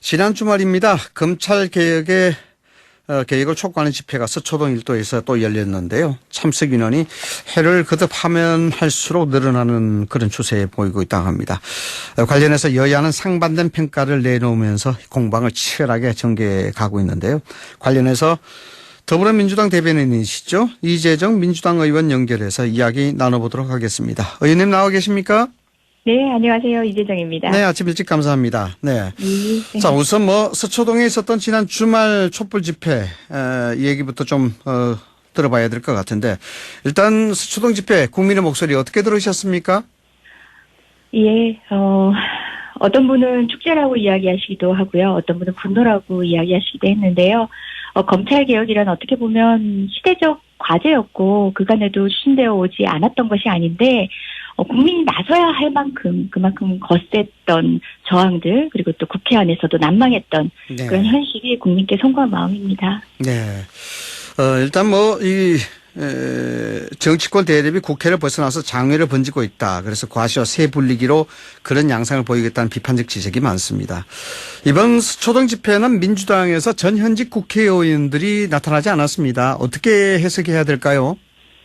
지난 주말입니다. 검찰 개혁의 어, 개혁을 촉구하는 집회가 서초동 일도에서 또 열렸는데요. 참석 인원이 해를 거듭하면 할수록 늘어나는 그런 추세에 보이고 있다고 합니다. 어, 관련해서 여야는 상반된 평가를 내놓으면서 공방을 치열하게 전개해 가고 있는데요. 관련해서 더불어민주당 대변인이시죠. 이재정 민주당 의원 연결해서 이야기 나눠보도록 하겠습니다. 의원님 나와 계십니까? 네, 안녕하세요. 이재정입니다. 네, 아침 일찍 감사합니다. 네. 네. 자, 우선 뭐 서초동에 있었던 지난 주말 촛불 집회 에, 이 얘기부터 좀 어, 들어봐야 될 것 같은데 일단 서초동 집회 국민의 목소리 어떻게 들으셨습니까? 예, 어, 어떤 분은 축제라고 이야기하시기도 하고요. 어떤 분은 분노라고 이야기하시기도 했는데요. 어, 검찰 개혁이란 어떻게 보면 시대적 과제였고 그간에도 추진되어 오지 않았던 것이 아닌데 어, 국민이 나서야 할 만큼 그만큼 거셌던 저항들 그리고 또 국회 안에서도 난망했던 네. 그런 현실이 국민께 송구한 마음입니다. 네. 어, 일단 뭐이 정치권 대립이 국회를 벗어나서 장외를 번지고 있다. 그래서 과시와 새 분리기로 그런 양상을 보이겠다는 비판적 지적이 많습니다. 이번 초동 집회는 민주당에서 전 현직 국회의원들이 나타나지 않았습니다. 어떻게 해석해야 될까요?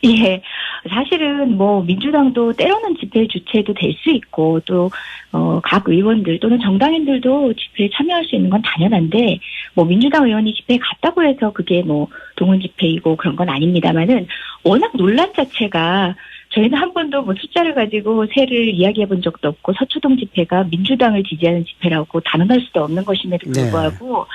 예. 사실은 뭐 민주당도 때로는 집회 주체도 될 수 있고 또어각 의원들 또는 정당인들도 집회에 참여할 수 있는 건 당연한데 뭐 민주당 의원이 집회에 갔다고 해서 그게 뭐 동원 집회이고 그런 건 아닙니다만은 워낙 논란 자체가 저희는 한 번도 뭐 숫자를 가지고 세를 이야기해 본 적도 없고 서초동 집회가 민주당을 지지하는 집회라고 단언할 수도 없는 것임에도 네. 불구하고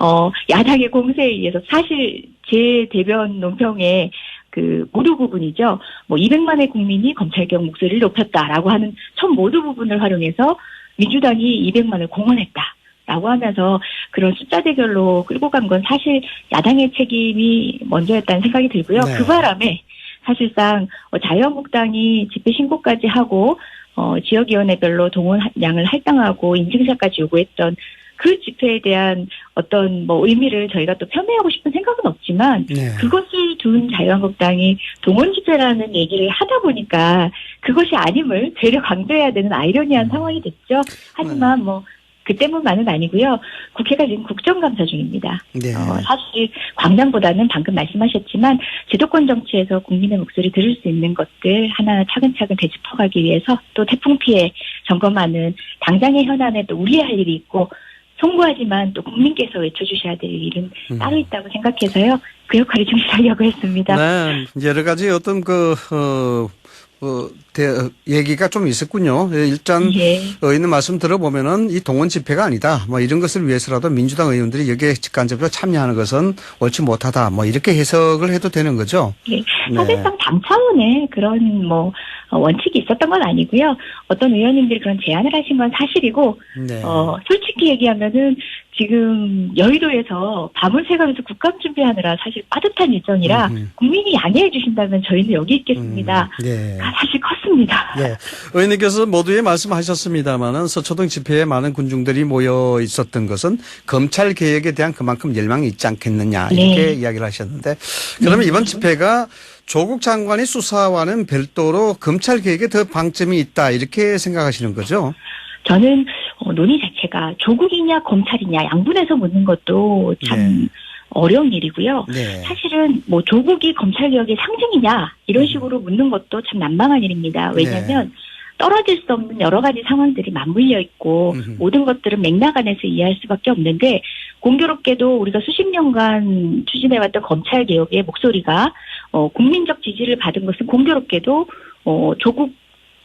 어 야당의 공세에 의해서 사실 제 대변 논평에 그 모두 부분이죠. 뭐 200만의 국민이 검찰개혁 목소리를 높였다라고 하는 첫 모두 부분을 활용해서 민주당이 200만을 공헌했다 라고 하면서 그런 숫자 대결로 끌고 간 건 사실 야당의 책임이 먼저였다는 생각이 들고요. 네. 그 바람에 사실상 어, 자유한국당이 집회 신고까지 하고 어, 지역위원회별로 동원량을 할당하고 인증샷까지 요구했던 그 집회에 대한 어떤 뭐 의미를 저희가 또 폄훼하고 싶은 생각은 없지만 네. 그것을 둔 자유한국당이 동원 집회라는 얘기를 하다 보니까 그것이 아님을 되려 강조해야 되는 아이러니한 음. 상황이 됐죠. 하지만 뭐 그 때문만은 아니고요. 국회가 지금 국정감사 중입니다. 네. 어, 사실 광장보다는 방금 말씀하셨지만 제도권 정치에서 국민의 목소리 들을 수 있는 것들 하나 차근차근 되짚어가기 위해서 또 태풍 피해 점검하는 당장의 현안에 또 우리의 할 일이 있고 송구하지만 또 국민께서 외쳐주셔야 될 일은 음. 따로 있다고 생각해서요. 그 역할을 충실하려고 했습니다. 네, 여러 가지 어떤 그, 어, 어, 대, 얘기가 좀 있었군요. 예, 일단, 예. 의원님 말씀 들어보면은 이 동원 집회가 아니다. 뭐 이런 것을 위해서라도 민주당 의원들이 여기에 직간접적으로 참여하는 것은 옳지 못하다. 뭐 이렇게 해석을 해도 되는 거죠. 예. 네. 사실상 당 차원의 그런 뭐 어, 원칙이 있었던 건 아니고요. 어떤 의원님들이 그런 제안을 하신 건 사실이고 네. 어, 솔직히 얘기하면은 지금 여의도에서 밤을 새가면서 국감 준비하느라 사실 빠듯한 일정이라 음흠. 국민이 양해해 주신다면 저희는 여기 있겠습니다. 음, 네. 가 사실 컸 습니다. 네. 의원님께서 모두에 말씀하셨습니다만은 서초동 집회에 많은 군중들이 모여 있었던 것은 검찰 개혁에 대한 그만큼 열망이 있지 않겠느냐 이렇게 네. 이야기를 하셨는데 그러면 이번 집회가 조국 장관의 수사와는 별도로 검찰 개혁에 더 방점이 있다 이렇게 생각하시는 거죠? 저는 어, 논의 자체가 조국이냐 검찰이냐 양분해서 묻는 것도 참 네. 어려운 일이고요. 네. 사실은 뭐 조국이 검찰개혁의 상징이냐 이런 식으로 묻는 것도 참 난망한 일입니다. 왜냐하면 떨어질 수 없는 여러 가지 상황들이 맞물려 있고 음흠. 모든 것들은 맥락 안에서 이해할 수밖에 없는데 공교롭게도 우리가 수십 년간 추진해왔던 검찰 개혁의 목소리가 어, 국민적 지지를 받은 것은 공교롭게도 어, 조국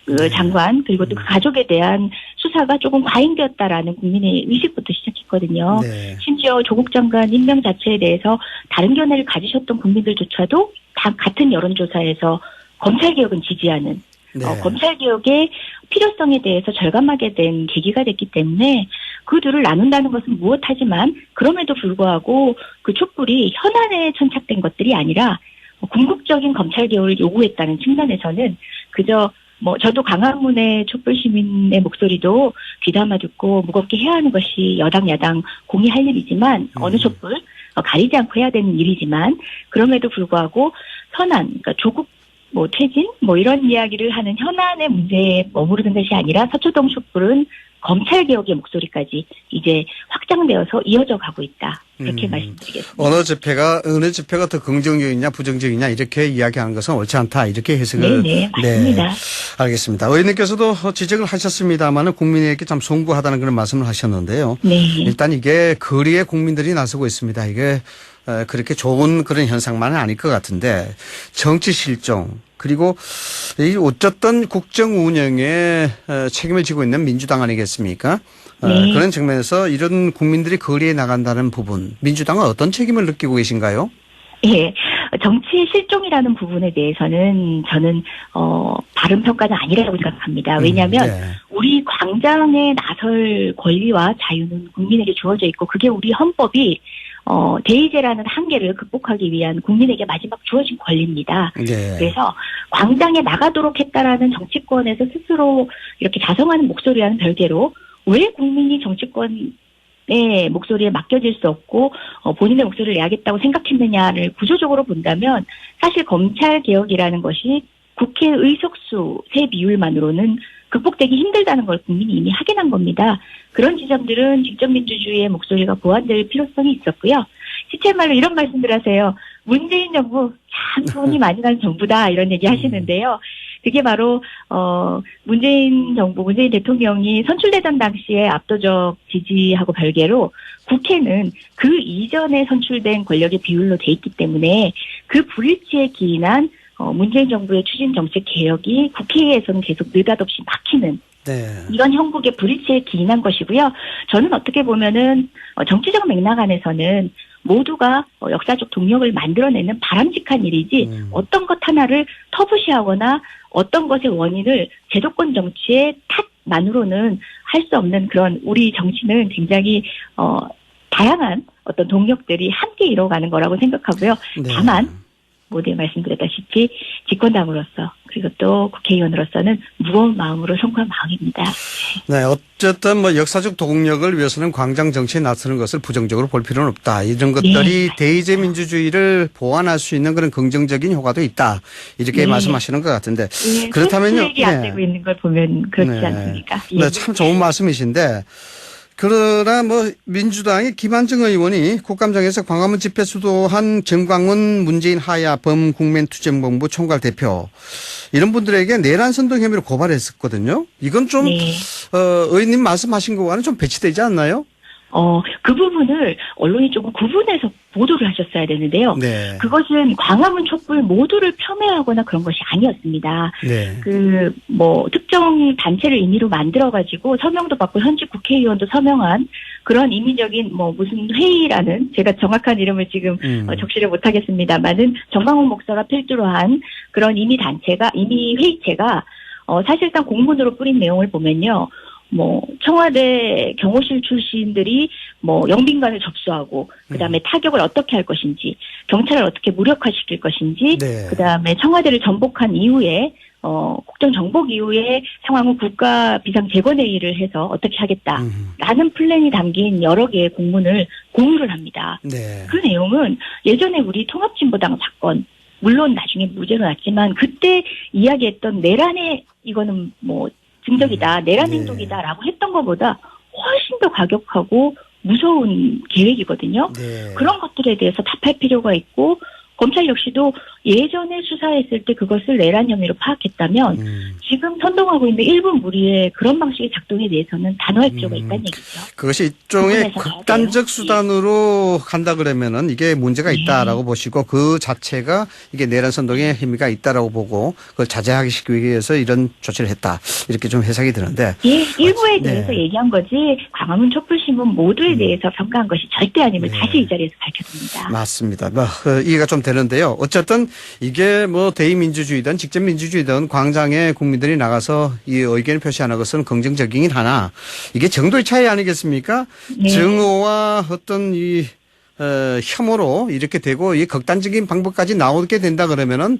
그 네. 장관 그리고 또 그 가족에 대한 수사가 조금 과잉되었다라는 국민의 의식부터 시작했거든요. 네. 심지어 조국 장관 임명 자체에 대해서 다른 견해를 가지셨던 국민들조차도 다 같은 여론조사에서 검찰 개혁은 지지하는 네. 어, 검찰 개혁의 필요성에 대해서 절감하게 된 계기가 됐기 때문에 그 둘을 나눈다는 것은 무엇하지만 그럼에도 불구하고 그 촛불이 현안에 천착된 것들이 아니라 어, 궁극적인 검찰 개혁을 요구했다는 측면에서는 그저 뭐 저도 강화문의 촛불 시민의 목소리도 귀담아 듣고 무겁게 해야 하는 것이 여당 야당 공의할 일이지만 어느 음. 촛불 어, 가리지 않고 해야 되는 일이지만 그럼에도 불구하고 현안 그러니까 조국 뭐 퇴진 뭐 이런 이야기를 하는 현안의 문제에 머무르는 것이 아니라 서초동 촛불은 검찰 개혁의 목소리까지 이제 확장되어서 이어져 가고 있다. 이렇게 음. 말씀드리겠습니다. 어느 집회가 어느 집회가 더 긍정적이냐 부정적이냐 이렇게 이야기하는 것은 옳지 않다 이렇게 해석을 네, 네, 맞습니다. 알겠습니다. 의원님께서도 지적을 하셨습니다만은 국민에게 참 송구하다는 그런 말씀을 하셨는데요. 네. 일단 이게 거리에 국민들이 나서고 있습니다. 이게 어, 그렇게 좋은 그런 현상만은 아닐 것 같은데 정치 실종 그리고 이 어쨌든 국정 운영에 어, 책임을 지고 있는 민주당 아니겠습니까? 어, 네. 그런 측면에서 이런 국민들이 거리에 나간다는 부분 민주당은 어떤 책임을 느끼고 계신가요? 예. 정치 실종이라는 부분에 대해서는 저는 어 바른 평가는 아니라고 생각합니다. 왜냐하면 음, 네. 우리 광장에 나설 권리와 자유는 국민에게 주어져 있고 그게 우리 헌법이 어 대의제라는 한계를 극복하기 위한 국민에게 마지막 주어진 권리입니다. 네. 그래서 광장에 나가도록 했다라는 정치권에서 스스로 이렇게 자성하는 목소리와는 별개로 왜 국민이 정치권의 목소리에 맡겨질 수 없고 어, 본인의 목소리를 내야겠다고 생각했느냐를 구조적으로 본다면 사실 검찰 개혁이라는 것이 국회 의석수 세 비율만으로는 극복되기 힘들다는 걸 국민이 이미 확인한 겁니다. 그런 지점들은 직접 민주주의의 목소리가 보완될 필요성이 있었고요. 시체말로 이런 말씀들 하세요. 문재인 정부 참 돈이 많이 나는 정부다 이런 얘기 하시는데요. 그게 바로 어 문재인 정부 문재인 대통령이 선출되던 당시에 압도적 지지하고 별개로 국회는 그 이전에 선출된 권력의 비율로 돼 있기 때문에 그 불일치에 기인한 어, 문재인 정부의 추진 정책 개혁이 국회에서는 계속 느닷없이 막히는 네. 이런 형국의 불일치에 기인한 것이고요. 저는 어떻게 보면은 어, 정치적 맥락 안에서는 모두가 어, 역사적 동력을 만들어내는 바람직한 일이지 음. 어떤 것 하나를 터부시하거나 어떤 것의 원인을 제도권 정치의 탓만으로는 할 수 없는 그런 우리 정치는 굉장히 어 다양한 어떤 동력들이 함께 이뤄가는 거라고 생각하고요. 네. 다만 모두에 말씀드렸다시피 집권당으로서 그리고 또 국회의원으로서는 무거운 마음으로 송구한 마음입니다. 네, 어쨌든 뭐 역사적 동력을 위해서는 광장 정치에 나서는 것을 부정적으로 볼 필요는 없다. 이런 것들이 대의제 민주주의를 보완할 수 있는 그런 긍정적인 효과도 있다. 이렇게 네. 말씀하시는 것 같은데. 예, 그렇다면요. 수익이 안 네. 되고 있는 걸 보면 그렇지 네. 않습니까? 예. 네, 참 좋은 말씀이신데. 그러나 뭐 민주당의 김한정 의원이 국감장에서 광화문 집회 수도한 정광훈 문재인 하야 범 국민투쟁본부 총괄 대표 이런 분들에게 내란 선동 혐의로 고발했었거든요. 이건 좀 네. 어, 의원님 말씀하신 것과는 좀 배치되지 않나요? 어, 그 부분을 언론이 조금 구분해서 보도를 하셨어야 되는데요. 네. 그것은 광화문 촛불 모두를 폄훼하거나 그런 것이 아니었습니다. 네. 그, 뭐, 특정 단체를 임의로 만들어 가지고 서명도 받고 현직 국회의원도 서명한 그런 임의적인 뭐 무슨 회의라는 제가 정확한 이름을 지금 음. 어, 적시를 못 하겠습니다만은 정광훈 목사가 필두로 한 그런 임의 단체가 임의 회의체가 어, 사실상 공문으로 뿌린 내용을 보면요. 뭐 청와대 경호실 출신들이 뭐 영빈관을 접수하고 그다음에 타격을 어떻게 할 것인지 경찰을 어떻게 무력화시킬 것인지 네. 그다음에 청와대를 전복한 이후에 어 국정 정복 이후에 상황을 국가 비상 재건회의를 해서 어떻게 하겠다라는 음. 플랜이 담긴 여러 개의 공문을 공유를 합니다. 네. 그 내용은 예전에 우리 통합진보당 사건 물론 나중에 무죄가 났지만 그때 이야기했던 내란의 이거는 뭐 증적이다 내란 네. 행동이다라고 했던 것보다 훨씬 더 과격하고 무서운 계획이거든요. 네. 그런 것들에 대해서 답할 필요가 있고 검찰 역시도 예전에 수사했을 때 그것을 내란 혐의로 파악했다면 음. 지금 선동하고 있는 일부 무리의 그런 방식의 작동에 대해서는 단호할 필요가 음. 있다는 얘기죠. 그것이 일종의 극단적 돼요. 수단으로 간다 그러면은 이게 문제가 네. 있다라고 보시고 그 자체가 이게 내란 선동의 힘이가 있다라고 보고 그걸 자제하기 위해서 이런 조치를 했다 이렇게 좀 해석이 되는데 예, 일부에 네. 대해서 얘기한 거지 광화문 촛불신문 모두에 대해서 평가한 것이 절대 아님을 네. 다시 이 자리에서 밝혀듭니다. 맞습니다. 뭐 어, 이해가 좀 되는데요. 어쨌든 이게 뭐 대의민주주의든 직접민주주의든 광장에 국민들이 나가서 이 의견을 표시하는 것은 긍정적이긴 하나 이게 정도의 차이 아니겠습니까? 네. 증오와 어떤 이 어, 혐오로 이렇게 되고 이 극단적인 방법까지 나오게 된다 그러면은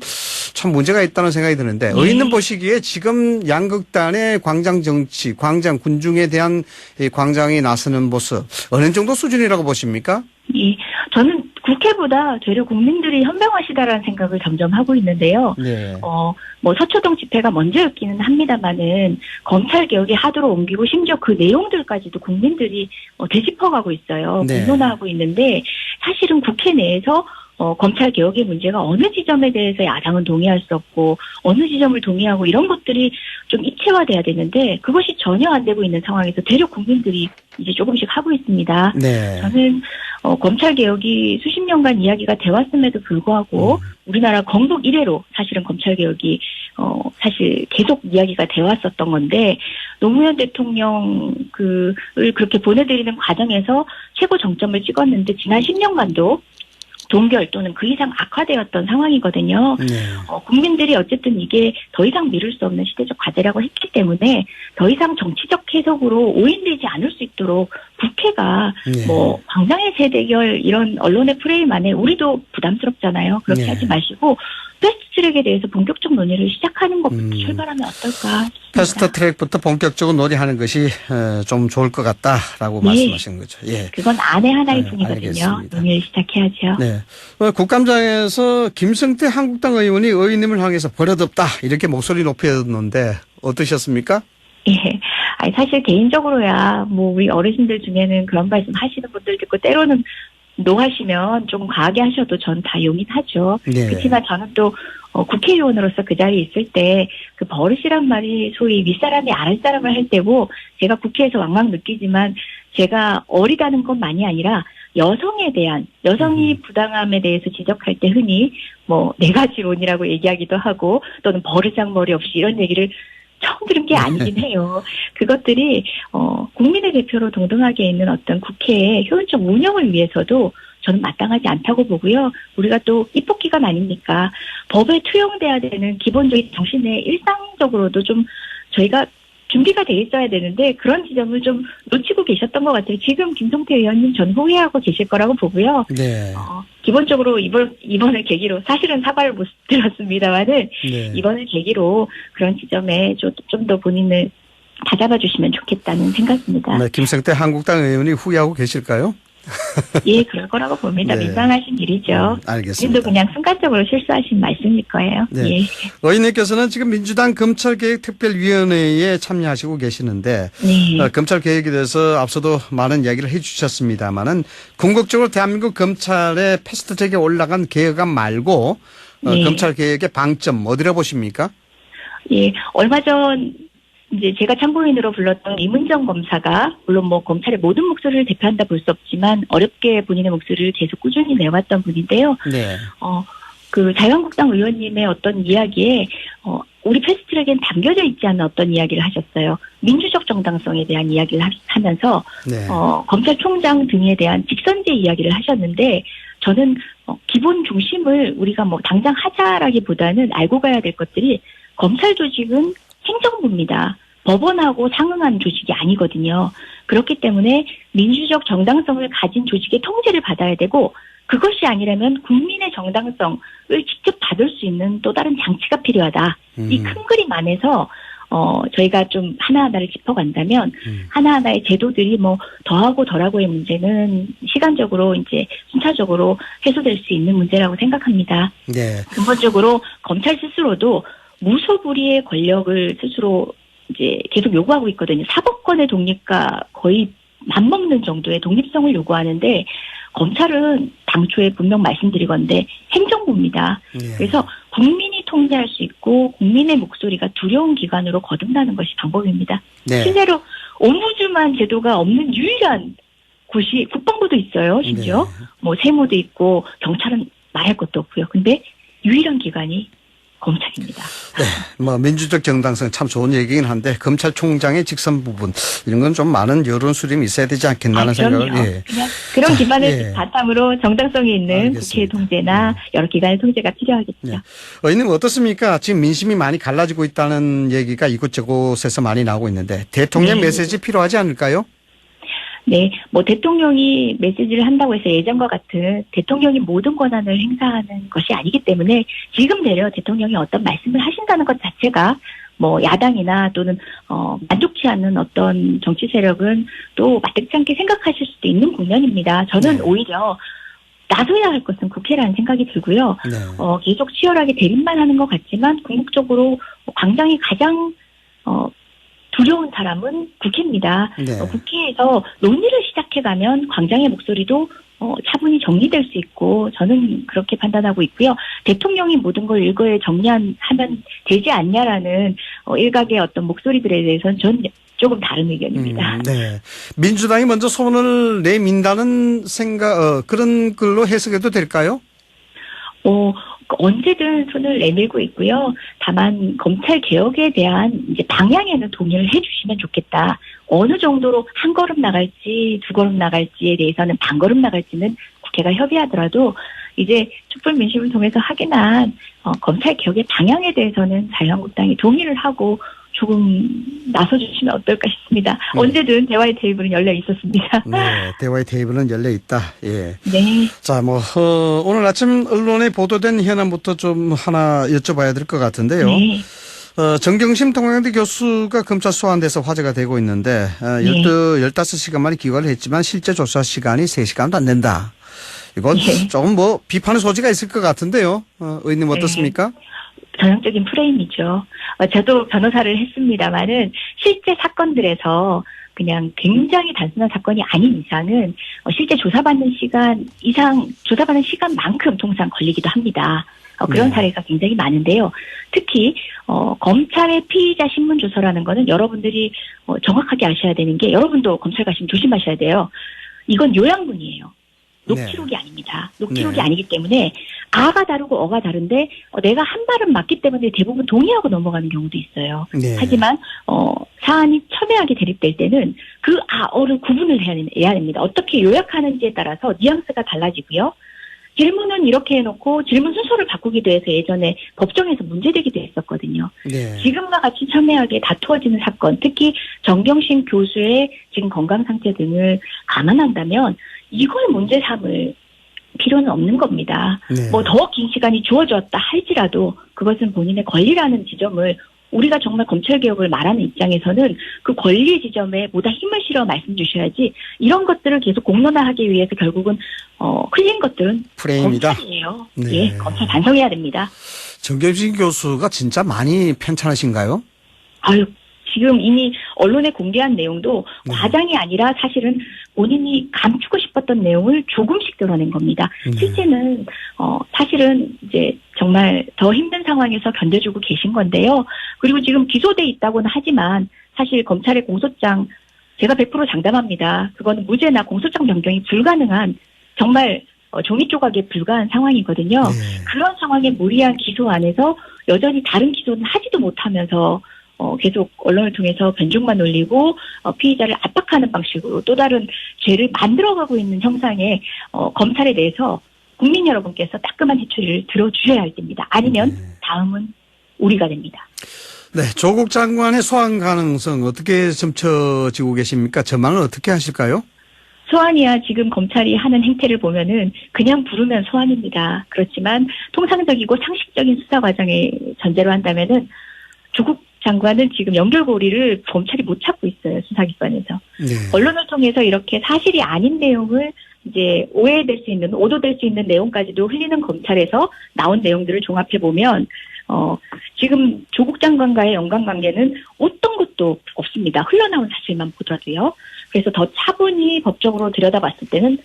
참 문제가 있다는 생각이 드는데 네. 의원님 보시기에 지금 양극단의 광장 정치, 광장 군중에 대한 이 광장에 나서는 모습 어느 정도 수준이라고 보십니까? 예, 저는 국회보다 되려 국민들이 현명하시다라는 생각을 점점 하고 있는데요. 네. 어, 뭐 서초동 집회가 먼저였기는 합니다만은 검찰 개혁이 하도록 옮기고 심지어 그 내용들까지도 국민들이 어, 되짚어가고 있어요. 네. 공론화하고 있는데 사실은 국회 내에서 어, 검찰 개혁의 문제가 어느 지점에 대해서 야당은 동의할 수 없고 어느 지점을 동의하고 이런 것들이 좀 입체화돼야 되는데 그것이 전혀 안 되고 있는 상황에서 대륙 국민들이 이제 조금씩 하고 있습니다. 네. 저는 어, 검찰 개혁이 수십 년간 이야기가 되었음에도 불구하고 음. 우리나라 건국 이래로 사실은 검찰 개혁이 어 사실 계속 이야기가 되었었던 건데 노무현 대통령 그를 그렇게 보내드리는 과정에서 최고 정점을 찍었는데 지난 10년간도 동결 또는 그 이상 악화되었던 상황이거든요. 네. 어, 국민들이 어쨌든 이게 더 이상 미룰 수 없는 시대적 과제라고 했기 때문에 더 이상 정치적 해석으로 오인되지 않을 수 있도록 국회가 네. 뭐 광장의 세대결 이런 언론의 프레임 안에 우리도 부담스럽잖아요. 그렇게 네. 하지 마시고 패스트트랙에 대해서 본격적 논의를 시작하는 것부터 음. 출발하면 어떨까 싶습니다. 패스트 트랙부터 본격적으로 논의하는 것이 어, 좀 좋을 것 같다라고 예. 말씀하신 거죠. 예. 그건 안의 하나일 네, 뿐이거든요. 논의를 시작해야죠. 네. 어, 국감장에서 김성태 한국당 의원이 의원님을 향해서 버릇없다 이렇게 목소리 높였는데 어떠셨습니까? 예. 아니, 사실 개인적으로야, 뭐, 우리 어르신들 중에는 그런 말씀 하시는 분들 있고, 때로는 노하시면 조금 과하게 하셔도 전 다 용인하죠. 네. 그렇지만 저는 또, 어, 국회의원으로서 그 자리에 있을 때, 그 버릇이란 말이 소위 윗사람이 아랫사람을 할 때고, 제가 국회에서 왕왕 느끼지만, 제가 어리다는 것만이 아니라, 여성에 대한, 여성이 부당함에 대해서 지적할 때 흔히, 뭐, 네 가지론이라고 얘기하기도 하고, 또는 버르장머리 없이 이런 얘기를 처음 들은 게 아니긴 해요. 그것들이 어 국민의 대표로 동등하게 있는 어떤 국회의 효율적 운영을 위해서도 저는 마땅하지 않다고 보고요. 우리가 또 입법기관 아닙니까? 법에 투영돼야 되는 기본적인 정신에 일상적으로도 좀 저희가 준비가 돼 있어야 되는데 그런 지점을 좀 놓치고 계셨던 것 같아요. 지금 김성태 의원님 전 후회하고 계실 거라고 보고요. 네. 어, 기본적으로 이번 이번을 계기로 사실은 사과를 못 드렸습니다만은 네. 이번을 계기로 그런 지점에 좀 더 본인을 다잡아 주시면 좋겠다는 생각입니다. 네, 김성태 한국당 의원이 후회하고 계실까요? 예, 그럴 거라고 봅니다. 네. 민망하신 일이죠. 음, 알겠습니다. 그래도 그냥 순간적으로 실수하신 말씀일 거예요. 네. 예. 의원님께서는 지금 민주당 검찰개혁특별위원회에 참여하시고 계시는데 네. 어, 검찰 개혁에 대해서 앞서도 많은 이야기를 해주셨습니다만은 궁극적으로 대한민국 검찰의 패스트트랙에 올라간 개혁안 말고 어, 네. 검찰 개혁의 방점 어디라 보십니까? 예. 얼마 전 이제 제가 참고인으로 불렀던 이문정 검사가 물론 뭐 검찰의 모든 목소리를 대표한다 볼 수 없지만 어렵게 본인의 목소리를 계속 꾸준히 내왔던 분인데요. 네. 어, 그 자유한국당 의원님의 어떤 이야기에 어, 우리 패스트트랙엔 담겨져 있지 않은 어떤 이야기를 하셨어요. 민주적 정당성에 대한 이야기를 하- 하면서 네. 어, 검찰총장 등에 대한 직선제 이야기를 하셨는데 저는 어, 기본 중심을 우리가 뭐 당장 하자라기보다는 알고 가야 될 것들이 검찰 조직은 행정부입니다. 법원하고 상응한 조직이 아니거든요. 그렇기 때문에 민주적 정당성을 가진 조직의 통제를 받아야 되고 그것이 아니라면 국민의 정당성을 직접 받을 수 있는 또 다른 장치가 필요하다. 이 음, 큰 그림 안에서 어 저희가 좀 하나하나를 짚어간다면 음. 하나하나의 제도들이 뭐 더하고 덜하고의 문제는 시간적으로 이제 순차적으로 해소될 수 있는 문제라고 생각합니다. 네. 근본적으로 검찰 스스로도 무소불위의 권력을 스스로 이제 계속 요구하고 있거든요. 사법권의 독립과 거의 맞먹는 정도의 독립성을 요구하는데 검찰은 당초에 분명 말씀드리건데 행정부입니다. 네. 그래서 국민이 통제할 수 있고 국민의 목소리가 두려운 기관으로 거듭나는 것이 방법입니다. 네. 실제로 옴부즈만 제도가 없는 유일한 곳이 국방부도 있어요. 심지어 네. 뭐 세무도 있고 경찰은 말할 것도 없고요. 근데 유일한 기관이 검찰입니다. 뭐 민주적 정당성 참 좋은 얘기긴 한데 검찰총장의 직선 부분 이런 건 좀 많은 여론 수렴이 있어야 되지 않겠나는 아, 생각을. 예. 그냥 그런 자, 기반을 예. 바탕으로 정당성이 있는 국회 알겠습니다. 통제나 여러 기관의 통제가 필요하겠죠. 네. 의원님 어떻습니까? 지금 민심이 많이 갈라지고 있다는 얘기가 이곳저곳에서 많이 나오고 있는데 대통령 네. 메시지 필요하지 않을까요? 네, 뭐 대통령이 메시지를 한다고 해서 예전과 같은 대통령이 모든 권한을 행사하는 것이 아니기 때문에 지금 되려 대통령이 어떤 말씀을 하신다는 것 자체가 뭐 야당이나 또는 어 만족치 않는 어떤 정치 세력은 또 마땅치 않게 생각하실 수도 있는 국면입니다. 저는 네. 오히려 나서야 할 것은 국회라는 생각이 들고요. 네. 어, 계속 치열하게 대립만 하는 것 같지만 궁극적으로 광장이 가장 어, 두려운 사람은 국회입니다. 네. 어, 국회에서 논의를 시작해가면 광장의 목소리도 어, 차분히 정리될 수 있고 저는 그렇게 판단하고 있고요. 대통령이 모든 걸 일거에 정리하면 되지 않냐라는 어, 일각의 어떤 목소리들에 대해서는 전 조금 다른 의견입니다. 음, 네. 민주당이 먼저 손을 내민다는 생각, 어, 그런 글로 해석해도 될까요? 어, 언제든 손을 내밀고 있고요. 다만 검찰 개혁에 대한 이제 방향에는 동의를 해주시면 좋겠다. 어느 정도로 한 걸음 나갈지 두 걸음 나갈지에 대해서는 반 걸음 나갈지는 국회가 협의하더라도 이제 촛불 민심을 통해서 확인한 어, 검찰 개혁의 방향에 대해서는 자유한국당이 동의를 하고 조금 나서주시면 어떨까 싶습니다. 네. 언제든 대화의 테이블은 열려 있었습니다. 네. 대화의 테이블은 열려 있다. 예. 네. 자, 뭐, 어, 오늘 아침 언론에 보도된 현안부터 좀 하나 여쭤봐야 될 것 같은데요. 네. 어, 정경심 동양대 교수가 검찰 소환돼서 화제가 되고 있는데, 어, 네. 12, 15시간 만에 기각을 했지만 실제 조사 시간이 3시간도 안 된다. 이건 네. 조금 뭐 비판의 소지가 있을 것 같은데요. 어, 의원님 어떻습니까? 전형적인 프레임이죠. 어, 저도 변호사를 했습니다마는 실제 사건들에서 그냥 굉장히 단순한 사건이 아닌 이상은 어, 실제 조사받는 시간 이상 조사받는 시간만큼 통상 걸리기도 합니다. 어, 그런 네. 사례가 굉장히 많은데요. 특히 어, 검찰의 피의자 신문 조서라는 거는 여러분들이 어, 정확하게 아셔야 되는 게 여러분도 검찰 가시면 조심하셔야 돼요. 이건 요양문이에요. 녹취록이 아닙니다. 녹취록이 네. 아니기 때문에 아가 다르고 어가 다른데 어, 내가 한 발은 맞기 때문에 대부분 동의하고 넘어가는 경우도 있어요. 네. 하지만 어, 사안이 첨예하게 대립될 때는 그 아 어를 구분을 해야, 해야 됩니다. 어떻게 요약하는지에 따라서 뉘앙스가 달라지고요. 질문은 이렇게 해놓고 질문 순서를 바꾸기도 해서 예전에 법정에서 문제되기도 했었거든요. 네. 지금과 같이 첨예하게 다투어지는 사건, 특히 정경심 교수의 지금 건강 상태 등을 감안한다면 이걸 문제 삼을 필요는 없는 겁니다. 네. 뭐더 긴 시간이 주어졌다 할지라도 그것은 본인의 권리라는 지점을 우리가 정말 검찰 개혁을 말하는 입장에서는 그 권리 지점에 보다 힘을 실어 말씀 주셔야지 이런 것들을 계속 공론화하기 위해서 결국은 어 흘린 것들은 프레임이다. 검찰이에요. 네. 예, 검찰 반성해야 됩니다. 정경심 교수가 진짜 많이 편찮으신가요? 아유, 지금 이미 언론에 공개한 내용도 네. 과장이 아니라 사실은 본인이 감추고 싶었던 내용을 조금씩 드러낸 겁니다. 네. 실제는 어 사실은 이제 정말 더 힘든 상황에서 견뎌주고 계신 건데요. 그리고 지금 기소돼 있다고는 하지만 사실 검찰의 공소장 제가 100% 장담합니다. 그거는 무죄나 공소장 변경이 불가능한 정말 어, 종이 조각에 불과한 상황이거든요. 네. 그런 상황에 무리한 기소 안에서 여전히 다른 기소는 하지도 못하면서 어, 계속 언론을 통해서 변종만 올리고 어, 피의자를 압박하는 방식으로 또 다른 죄를 만들어가고 있는 형상의 어, 검찰에 대해서 국민 여러분께서 따끔한 해초리를 들어주셔야 할 때입니다. 아니면 네. 다음은 우리가 됩니다. 네, 조국 장관의 소환 가능성 어떻게 점쳐지고 계십니까? 전망을 어떻게 하실까요? 소환이야 지금 검찰이 하는 행태를 보면은 그냥 부르면 소환입니다. 그렇지만 통상적이고 상식적인 수사 과정의 전제로 한다면은 조국 장관은 지금 연결고리를 검찰이 못 찾고 있어요 수사기관에서 네. 언론을 통해서 이렇게 사실이 아닌 내용을 이제 오해될 수 있는 오도될 수 있는 내용까지도 흘리는 검찰에서 나온 내용들을 종합해 보면 어 지금 조국 장관과의 연관관계는 어떤 것도 없습니다. 흘러나온 사실만 보더라도요. 그래서 더 차분히 법적으로 들여다봤을 때는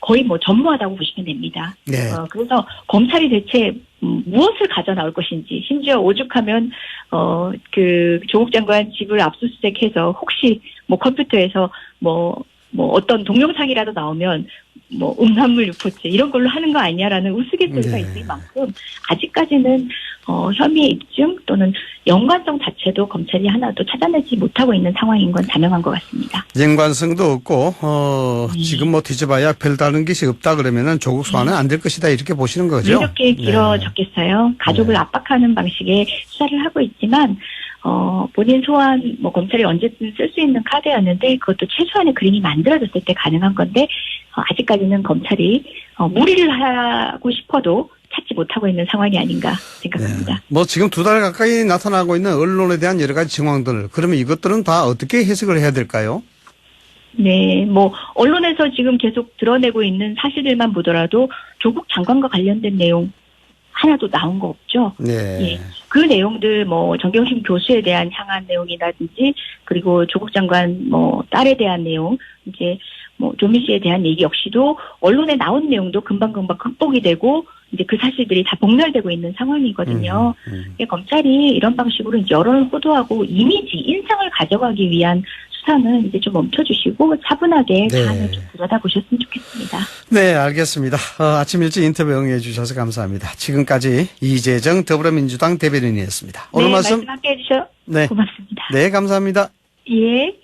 거의 뭐 전무하다고 보시면 됩니다. 네. 어, 그래서 검찰이 대체 음, 무엇을 가져 나올 것인지 심지어 오죽하면 어 그 조국 장관 집을 압수수색해서 혹시 뭐 컴퓨터에서 뭐 뭐 어떤 동영상이라도 나오면 뭐 음란물 유포죄 이런 걸로 하는 거 아니냐라는 우스갯소리가 네. 있을 만큼 아직까지는 어 혐의 입증 또는 연관성 자체도 검찰이 하나도 찾아내지 못하고 있는 상황인 건 자명한 것 같습니다. 연관성도 없고 어, 네. 지금 뭐 뒤져봐야 별다른 것이 없다 그러면은 조국 소환은 안될 것이다 이렇게 보시는 왜 거죠? 이렇게 길어졌겠어요? 가족을 네. 압박하는 방식의 수사를 하고 있지만 어, 본인 소환, 뭐, 검찰이 언제든 쓸 수 있는 카드였는데, 그것도 최소한의 그림이 만들어졌을 때 가능한 건데, 어, 아직까지는 검찰이, 어, 무리를 하고 싶어도 찾지 못하고 있는 상황이 아닌가 생각합니다. 네. 뭐 지금 두 달 가까이 나타나고 있는 언론에 대한 여러 가지 정황들 그러면 이것들은 다 어떻게 해석을 해야 될까요? 네, 뭐 언론에서 지금 계속 드러내고 있는 사실들만 보더라도 조국 장관과 관련된 내용 하나도 나온 거 없죠. 네. 예. 그 내용들 뭐 정경심 교수에 대한 향한 내용이라든지 그리고 조국 장관 뭐 딸에 대한 내용 이제 뭐 조민 씨에 대한 얘기 역시도 언론에 나온 내용도 금방금방 극복이 되고 이제 그 사실들이 다 복멸되고 있는 상황이거든요. 음, 음. 예, 검찰이 이런 방식으로 이제 여론을 호도하고 이미지, 인상을 가져가기 위한 수사는 이제 좀 멈춰주시고 차분하게 네. 사안을 좀 들여다 보셨으면 좋겠습니다. 네, 알겠습니다. 어, 아침 일찍 인터뷰 응해 주셔서 감사합니다. 지금까지 이재정 더불어민주당 대변인이었습니다. 오늘 네, 말씀 함께 해주셔서 네. 고맙습니다. 네, 감사합니다. 예.